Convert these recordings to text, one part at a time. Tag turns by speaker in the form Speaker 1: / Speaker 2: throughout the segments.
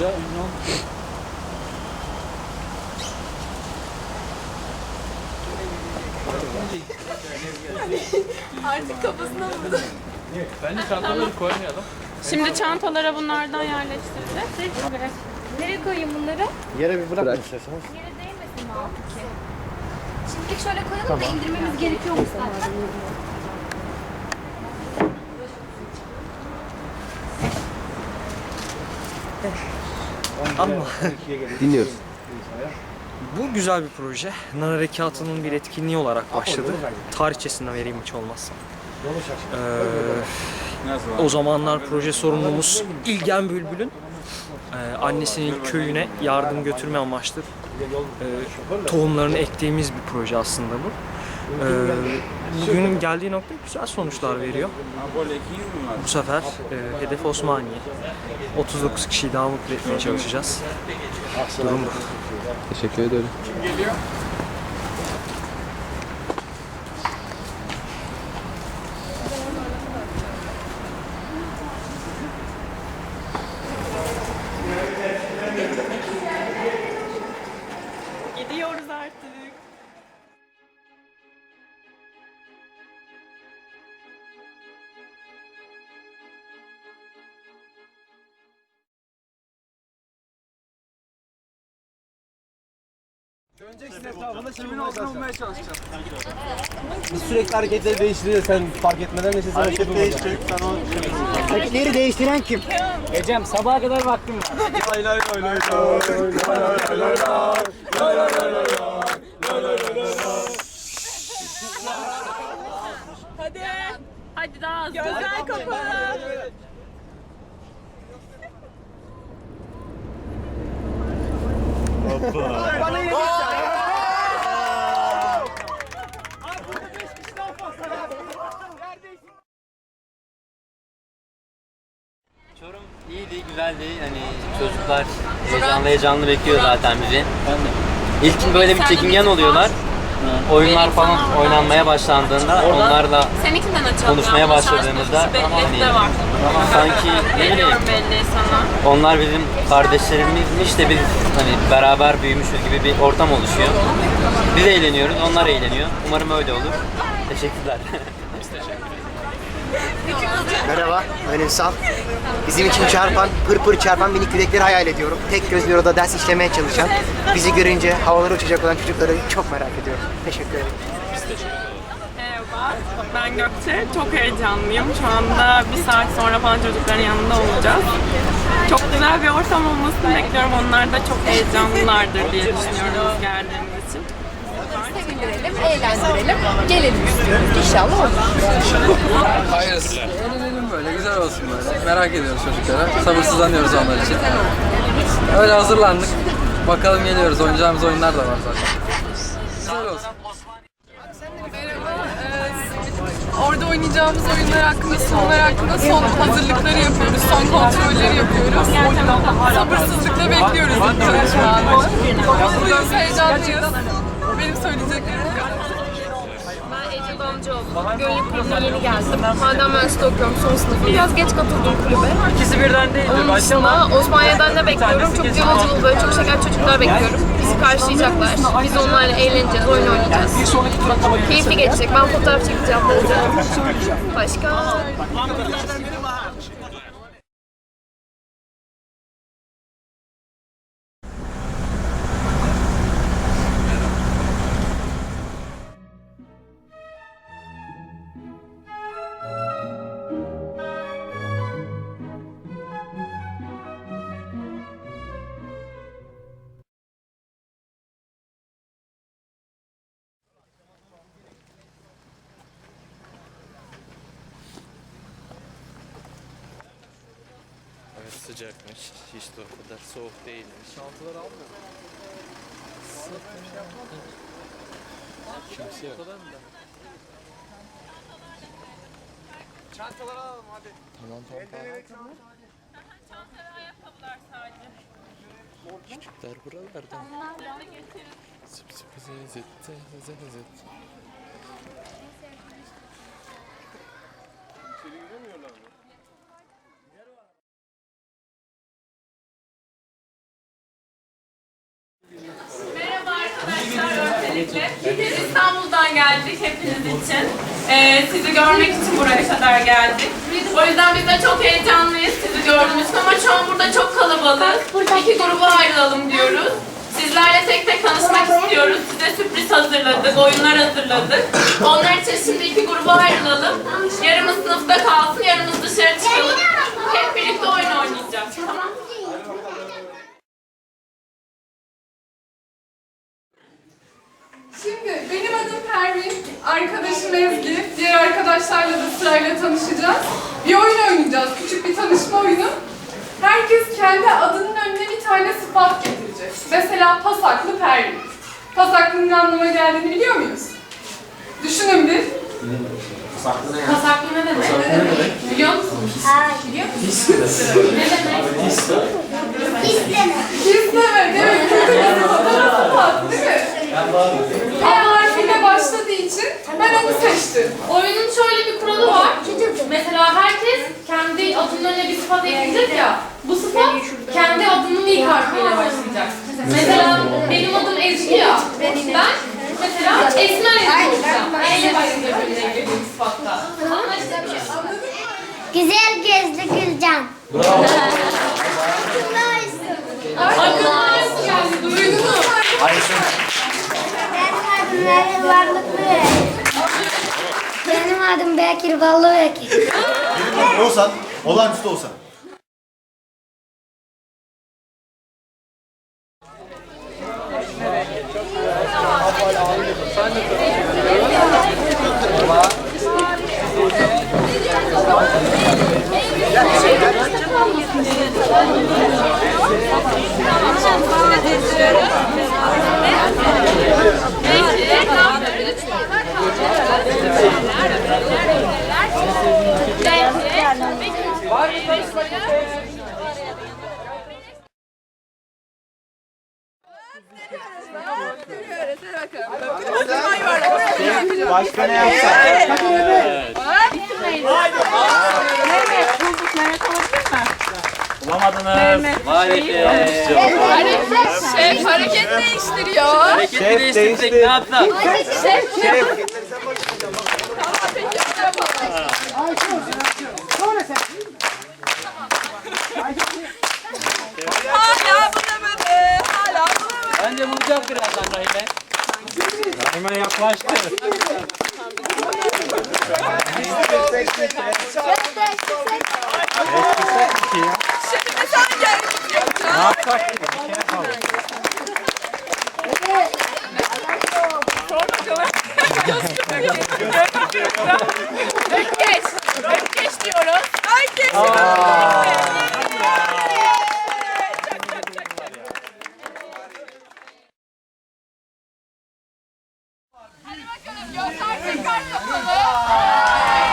Speaker 1: Ünal.
Speaker 2: Artık kafasına vurdu.
Speaker 1: Bence çantaları koymayalım.
Speaker 2: Şimdi çantalara bunlardan yerleştireceğiz.
Speaker 3: Nereye koyayım bunları?
Speaker 4: Yere bir bırakın isterseniz.
Speaker 3: Yere değmesin mi altı ki? Şimdilik şöyle koyalım da indirmemiz gerekiyor mu zaten?
Speaker 5: Ama dinliyoruz. Bu güzel bir proje. Nar Harekatı'nın bir etkinliği olarak başladı. Tarihçesinden vereyim hiç olmazsa. Ee, o zamanlar proje sorumlumuz İlgen Bülbül'ün e, annesinin köyüne yardım götürme amaçlı e, tohumlarını ektiğimiz bir proje aslında bu. Ee, bugün geldiği nokta güzel sonuçlar veriyor. Bu sefer e, hedef Osmaniye. 39 kişiyi daha mutlu etmeye çalışacağız. Durum bu.
Speaker 6: Teşekkür ederim.
Speaker 2: Gidiyoruz
Speaker 4: Biz sürekli hareketleri değiştiriyoruz. Sen fark etmeden neyse sana şey yapamıyorsun. Hareketleri değiştiren kim?
Speaker 1: Ecem sabaha kadar vaktim var.
Speaker 2: Hadi. Hadi daha hızlı. Gözler kapalı.
Speaker 7: Çorum çocuklar heyecanlı heyecanlı bekliyor zaten bizi. İlkin böyle bir çekingen oluyorlar. Oyunlar falan oynanmaya başlandığında onlarla
Speaker 2: Seninkinden açalım.
Speaker 7: Konuşmaya
Speaker 2: ya,
Speaker 7: başladığımızda hani-
Speaker 2: Belli de var.
Speaker 7: sanki ne bileyim
Speaker 2: Veriyorum belli sana.
Speaker 7: onlar bizim kardeşlerimizmiş de biz hani beraber büyümüşüz gibi bir ortam oluşuyor. Biz eğleniyoruz, onlar eğleniyor. Umarım öyle olur. Teşekkürler.
Speaker 4: Merhaba, ben Ünsal. Bizim için çarpan, pır pır çarpan minik kürekleri hayal ediyorum. Tek gözlü orada ders işlemeye çalışan, bizi görünce havalara uçacak olan çocukları çok merak ediyorum. Teşekkür ederim.
Speaker 2: Merhaba, ben Gökçe. Çok heyecanlıyım. Şu anda bir saat sonra falan çocukların yanında olacağız. Çok güzel bir ortam olmasını bekliyorum. Onlar da çok heyecanlılardır diye düşünüyorum biz geldiğimiz için.
Speaker 3: Sevindirelim, eğlendirelim. Gelelim istiyoruz. İnşallah olur.
Speaker 6: Hayırlısı. Eğlenelim böyle, güzel olsun böyle. Merak ediyoruz çocuklara. Sabırsızlanıyoruz onlar için. Öyle hazırlandık. Bakalım geliyoruz. Oynayacağımız oyunlar da var zaten. Güzel olsun.
Speaker 8: Orada oynayacağımız oyunlar hakkında, sonlar hakkında son hazırlıkları yapıyoruz, son kontrolleri yapıyoruz. Sabırsızlıkla bekliyoruz ilk çalışmalarını. Mutluyuz, heyecanlıyız. Söyleyeceklerim bu kadar.
Speaker 3: Ben Ece Damcıoğlu. Gönül Kulübü'ne yeni geldim. Hala mühendislikte okuyorum. Son sınıfım. Biraz geç katıldım kulübe.
Speaker 5: İkisi birden değil.
Speaker 3: Onun dışında Osmaniye'den de bekliyorum. Çok cıvıl cıvıl böyle çok şeker çocuklar bekliyorum. Bizi karşılayacaklar. Biz onlarla eğleneceğiz, oyun oynayacağız. Keyifli geçecek. Ben fotoğraf çekeceğim. Başka?
Speaker 6: Sıcakmış. Hiç de o kadar soğuk değilmiş. Çantaları almıyor. Kimse yok. Çantaları alalım hadi. Tamam tamam.
Speaker 2: Çantalara ayakkabılar sadece.
Speaker 6: Küçükler buralardan. Zıp zıp zı zıt zı zı zıt.
Speaker 2: Öncelikle biz İstanbul'dan geldik hepiniz için. Ee, sizi görmek için buraya kadar geldik. O yüzden biz de çok heyecanlıyız sizi gördüğümüz için ama şu an burada çok kalabalık. İki gruba ayrılalım diyoruz. Sizlerle tek tek tanışmak istiyoruz. Size sürpriz hazırladık, oyunlar hazırladık. Onlar için şimdi iki gruba ayrılalım. Yarımız sınıfta kalsın, yarımız dışarı çıkalım. Hep birlikte oyun oynayacağız. Tamam
Speaker 8: Şimdi benim adım Pervin, arkadaşım Ezgi. Diğer arkadaşlarla da sırayla tanışacağız. Bir oyun oynayacağız, küçük bir tanışma oyunu. Herkes kendi adının önüne bir tane sıfat getirecek. Mesela pasaklı Pervin. Pasaklının ne anlama geldiğini biliyor muyuz? Düşünün bir. Pasaklı ne demek? Biliyor musunuz? Biliyor musunuz? Ne demek? His demek, evet. Kötü bir sıfat sıfat, değil mi? P harfiyle başladığı için ben onu seçtim.
Speaker 3: Oyunun şöyle bir kuralı var. Mesela herkes kendi adının önüne bir sıfat ekleyecek ya. Bu sıfat kendi adının ilk harfiyle başlayacak. Mesela benim adım Ezgi ya. Ben mesela Esmer Ezgi olacağım. E ile başlayacak önüne eklediğim sıfatta. Anlaştık mı?
Speaker 9: Güzel gözlü Gülcan.
Speaker 3: Aklıma
Speaker 9: Meryem Varlıklı Benim adım Bekir Ballı Bekir.
Speaker 10: olsan, olağanüstü olsan. Başka ne
Speaker 1: Bulamadınız.
Speaker 7: Maalesef.
Speaker 8: Şef hareket değiştiriyor.
Speaker 7: Hareketi
Speaker 10: Şef
Speaker 7: değiştirsek
Speaker 10: değişti.
Speaker 7: ne yapsak?
Speaker 10: Şef.
Speaker 8: Hala bulamadı. Hala bulamadı.
Speaker 7: Bence bulacak birazdan Rahime.
Speaker 1: Hemen yaklaştı.
Speaker 8: Şimdi sen gel.
Speaker 1: Ne yapsak ki? Bir kere kaldı.
Speaker 8: Ökkeş. Ökkeş diyoruz. Ökkeş. Hadi bakalım gözler tekrar kapalı.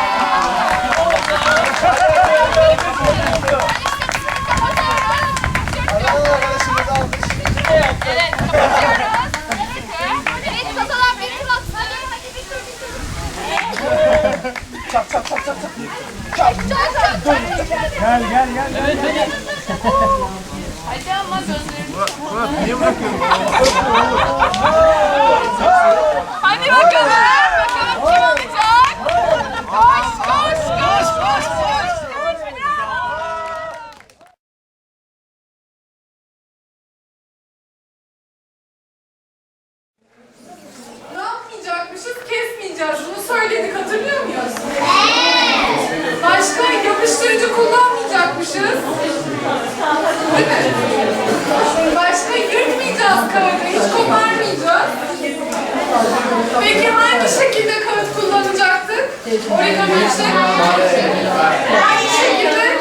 Speaker 8: Evet, kapatıyoruz. Evet, kasalar beni baksın. Hadi bir tur, bir tur. Çak, çak, çak, çak.
Speaker 10: Gel gel gel.
Speaker 8: Hadi ama gözlerini.
Speaker 10: Niye bırakıyorsun?
Speaker 8: Hadi bakalım. Bakalım kim alacak? Koş, koş, koş, koş, koş. Ne yapmayacakmışız? Kesmeyeceğiz. Bunu söyledik. Hatırlıyor muyuz? Başka yapıştırıcı kullanmayacakmışız. Değil mi? Başka yırtmayacağız kağıdı. Hiç koparmayacağız. Peki hangi şekilde kağıt kullanacaktık? Origami için. Hangi şekilde?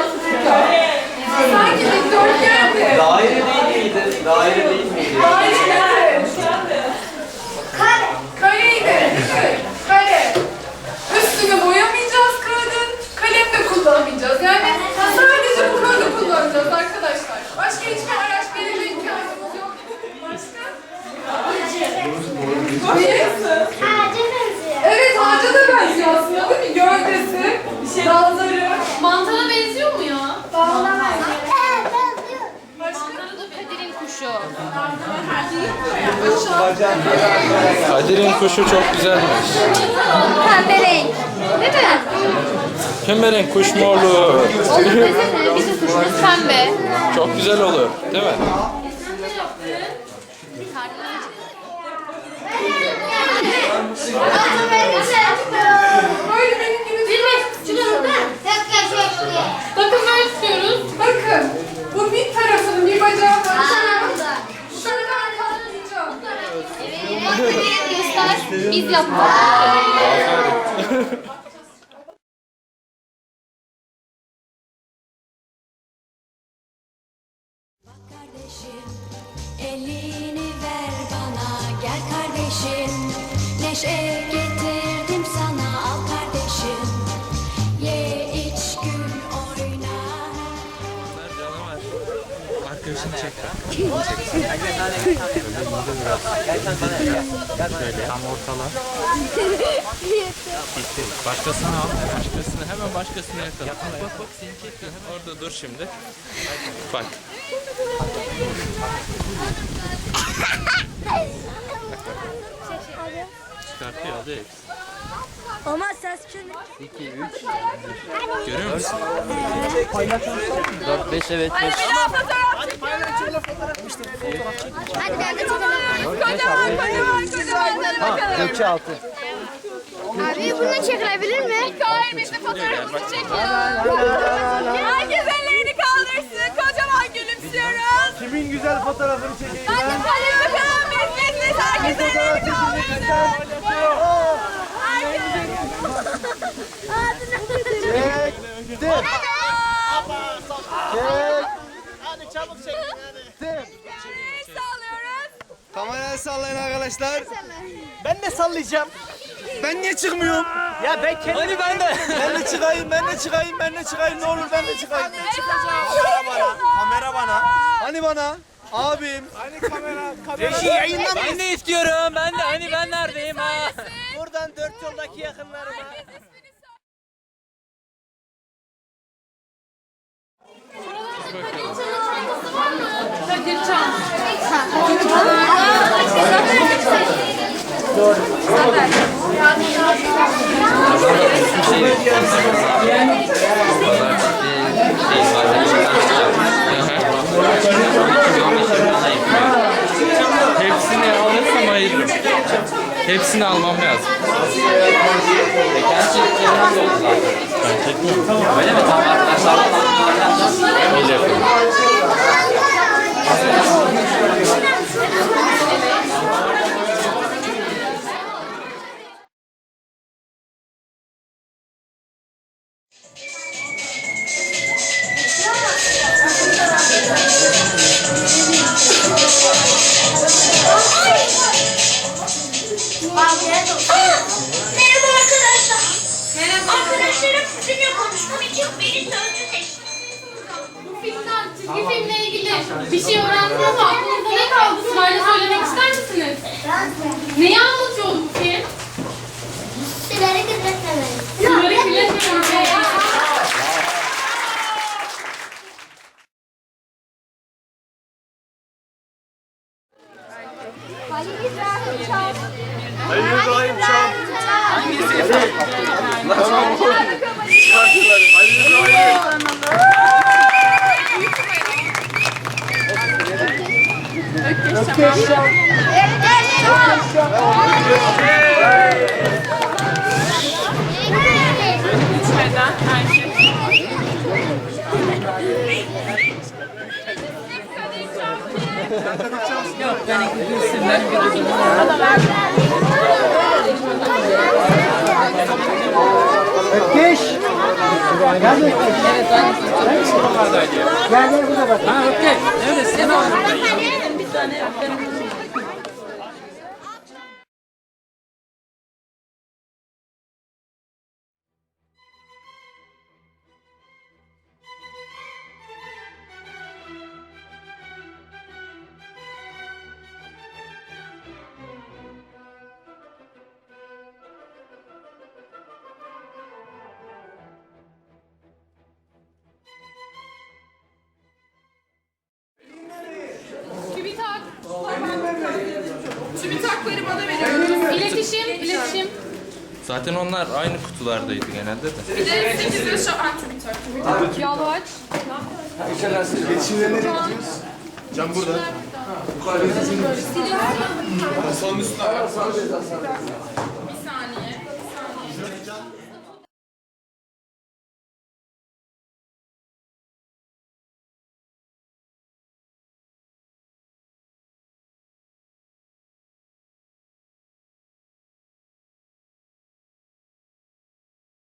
Speaker 8: Sanki dikdörtgendi.
Speaker 7: Daire değil miydi? Daire değil miydi?
Speaker 8: Daireydi. Kare. Kareydi. değil mi? Kare. Üstünü boyamayacağız kağıdın. Kalem de kullanmayacağız. Yani sadece bu kağıdı kullanacağız arkadaşlar. Başka hiçbir araç belirle ihtiyacımız yok. Başka? Niye?
Speaker 9: Ağaca benziyor.
Speaker 8: Evet ağaca da benziyor aslında değil mi? Gövdesi, dalları.
Speaker 3: Mantara benziyor mu ya?
Speaker 9: Evet benziyor.
Speaker 8: Başka?
Speaker 3: Mantara da Kadir'in kuşu. kuşu.
Speaker 11: Kadir'in kuşu çok güzelmiş.
Speaker 3: Pembe renk. Değil mi?
Speaker 11: Kuş mu olur?
Speaker 3: Desene bizim kuşumuz pembe.
Speaker 11: Çok güzel olur değil mi?
Speaker 8: Böyle benim gibi
Speaker 3: Bakın böyle tutuyoruz.
Speaker 8: Bakın. Bu bir tarafının bir bacağı var. Şuradan
Speaker 3: Biz yaptık.
Speaker 12: Elini ver bana gel kardeşim Neşe
Speaker 6: Tam ortala. Başkasını al. Başkasını hemen başkasını yakala. Bak bak bak seni çekiyor. Hemen orada dur şimdi. Bak. Çıkartıyor alıyor hepsi.
Speaker 2: Ama ses şimdi.
Speaker 7: 2, 3,
Speaker 6: Görüyor musun?
Speaker 7: 4, 5 evet. beş.
Speaker 2: Hadi ben de çekelim.
Speaker 8: Kocaman kocaman kocaman. Hadi bakalım.
Speaker 10: Gökçe altı.
Speaker 2: Abi bunu çekilebilir mi?
Speaker 8: Hikayemizde fotoğrafımızı çekiyoruz. Herkes ellerini kaldırsın. Kocaman gülümsüyoruz.
Speaker 10: Kimin güzel fotoğrafını çekeyim
Speaker 8: Hadi
Speaker 10: ben?
Speaker 8: bakalım biz biz biz. Herkes ellerini kaldırsın.
Speaker 10: Çektim. Çek.
Speaker 8: Sağlıyoruz.
Speaker 10: Kamerayı sallayın arkadaşlar. Ben de sallayacağım. Ben niye çıkmıyorum? Ya ben kendim. Hani ben de. Ben de çıkayım, ben de çıkayım, ben de çıkayım. Ne olur ben de çıkayım. Kamera bana. Kamera bana. Hani bana? Abim. Hani kamera? kamera. Reji yayınlamayız.
Speaker 7: Ben de istiyorum. Ben de hani ben neredeyim ha?
Speaker 10: Buradan dört yoldaki yakınlarıma.
Speaker 6: Hepsini alırsam ayırırım. Hepsini almam lazım.
Speaker 7: Oldu zaten. Öyle mi? Tamam arkadaşlar.
Speaker 6: Öyle yapıyorum.
Speaker 2: Beni sözcü seçti.
Speaker 3: Bu filmden, çizgi filmle ilgili bir şey öğrendiniz mi? Aklınızda ne kaldı? Sırayla söylemek ister misiniz? Neyi anlatıyordu bu film?
Speaker 2: Sizlere
Speaker 10: Ökkeş. Gel Ökkeş. Gel gel burada bak. Ha Ökkeş.
Speaker 8: TÜBİTAK
Speaker 6: Zaten onlar aynı kutulardaydı genelde de.
Speaker 2: Bir de 8 yaş antibiyot.
Speaker 3: Yalvaç.
Speaker 13: İletişimleri nereye gidiyoruz? Can burada. Son üstüne